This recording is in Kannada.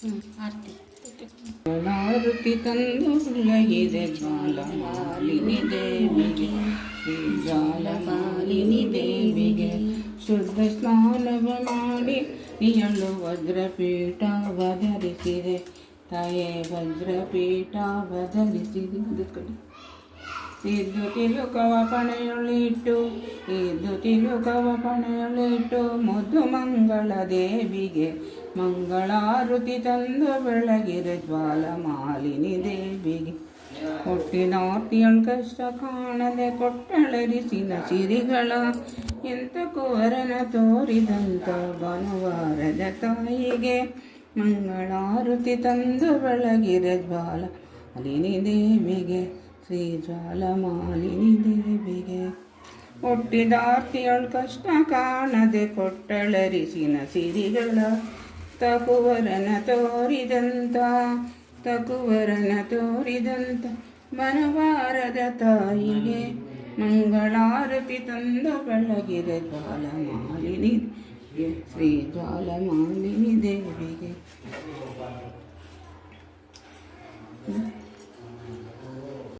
ಹ್ಞೂ ಆರತಿ ಆರತಿ ತಂದು ಬೆಳಗಿದೆ ಜ್ವಾಲಮಾಲಿನಿ ದೇವಿಗೆ ಶ್ರೀ ಜ್ವಾಲಮಾಲಿನಿ ದೇವಿಗೆ ಶುದ್ಧ ಸ್ನಾನವ ಮಾಡಿ ನಿಯಳು ವಜ್ರಪೀಠವಧರಿಸಿದೆ ತಾಯೇ ವಜ್ರಪೀಠವಧರಿಸಿದೆ ಇದು ಕಡೆ ಇದ್ದು ತಿಲುಕವ ಪಣೆಯೊಳಿಟ್ಟು ಇದ್ದು ತಿಲುಕವ ಪಣೆಯೊಳಿಟ್ಟು ಮುದ್ದು ಮಂಗಳ ದೇವಿಗೆ ಮಂಗಳಾರುತಿ ತಂದು ಬೆಳಗಿರೆ ಜ್ವಾಲ ಮಾಲಿನಿ ದೇವಿಗೆ. ಹುಟ್ಟಿನಾರ್ತಿಯಳ ಕಷ್ಟ ಕಾಣದೆ ಕೊಟ್ಟಳರಿಸಿನ ಸಿರಿಗಳ, ಎಂತ ಕುವರನ ತೋರಿದಂತ ಭಾನುವಾರದ ತಾಯಿಗೆ ಮಂಗಳಾರುತಿ ತಂದು ಬೆಳಗಿರೆ ಜ್ವಾಲ ಮಾಲಿನಿ ದೇವಿಗೆ. ಶ್ರೀ ಜ್ವಾಲಮಾಲಿನಿ ದೇವಿಗೆ ಹುಟ್ಟಿದಾರ್ತಿಯಳ ಕಷ್ಟ ಕಾಣದೆ ಕೊಟ್ಟಳರಿಸಿನ ಸಿರಿಗಳ ತಕುವರನ ತೋರಿದಂತ ತಕುವರನ ತೋರಿದಂತ ಮನವಾರದ ತಾಯಿಗೆ ಮಂಗಳಾರತಿ ತಂದು ಬೆಳಗಿರೆ ಜ್ವಾಲಮಾಲಿನಿ ಶ್ರೀ ಜ್ವಾಲಮಾಲಿನಿ ದೇವಿ